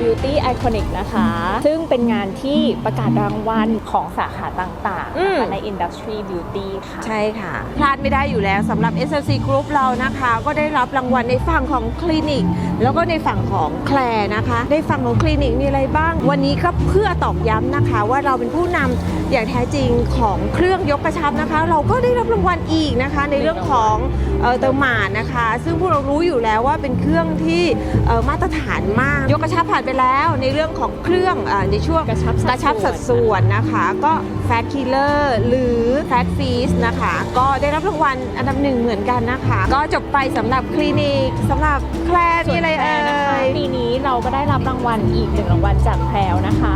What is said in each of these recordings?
Beauty Iconic นะคะ ซึ่งเป็นงานที่ประกาศรางวัลของสาขาต่างๆอืนะมคะใน Industry Beauty ค่ะ ใช่ค่ะ พลาดไม่ได้อยู่แล้วสำหรับ SLC Group เรานะคะ ก็ได้รับรางวัลในฝั่งของคลินิก แล้วก็ในฝั่งของแคลร์นะคะ ในฝั่งของคลินิกมีอะไรบ้าง วันนี้ก็เพื่อตอกย้ำนะคะ ว่าเราเป็นผู้นำอย่างแท้จริงของเครื่องยกกระชับนะคะ เราก็ได้รับรางวัลอีกนะคะ ในเรื่องของเอ่อเตอร์มาดนะคะ ซึ่งพวกเรารู้อยู่แล้วว่าเป็นเครื่องที่เอ่อมาตรฐานมาก ยกกระชับผ่านไปแล้วในเรื่องของเครื่องอาในช่วงกระชับสัดส่วนกระชับสัดส่วนนะคะ ก็ Fat Killer หรือ Fat Feast นะคะ ก็ได้รับรางวัลอันดับหนึ่งเหมือนกันนะคะ ก็จบไปสำหรับคลินิกสำหรับแคลร์ส่มีวนอะไรแพรเอ่นะคะยปีนี้เราก็ได้รับรางวัลอีกหนึ่งรางวัลจากแพรวนะคะ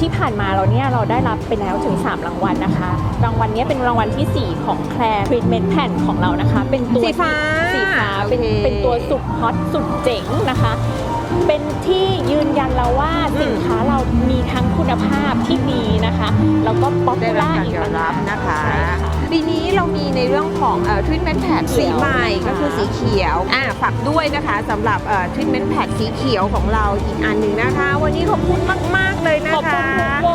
ที่ผ่านมาเราเนี่ยเราได้รับไปแล้วถึง 3 รางวัลนะคะ รางวัลเนี้ยเป็นรางวัลทีสี่ 4 ของแคลร์ทรีทเมนต์แผ่นของเรานะคะ เป็นตัวสีฟ้าสีฟ้าเป็นโอเคเป็นตัวสุดฮอตสุดเจ๋งนะคะ เป็นที่ยืนยันแล้วว่าอืมสินค้าเรามีทั้งคุณภาพที่ดีนะคะ แล้วก็ป๊อปได้ปูรับล่าการอีกยอมรับนะคะ ใช่ค่ะ ปีนี้เรามีในเรื่องของทรีทเมนต์แพดเขีสียวใหม่นะคะก็คือสีเขียวอ่าฝากด้วยนะคะสำหรับทรีทเมนต์แพดสีเขียวของเราอีกอันหนึ่งนะคะ วันนี้ขอบคุณมาก ๆ เลยนะขอบคุคะ ณทุกค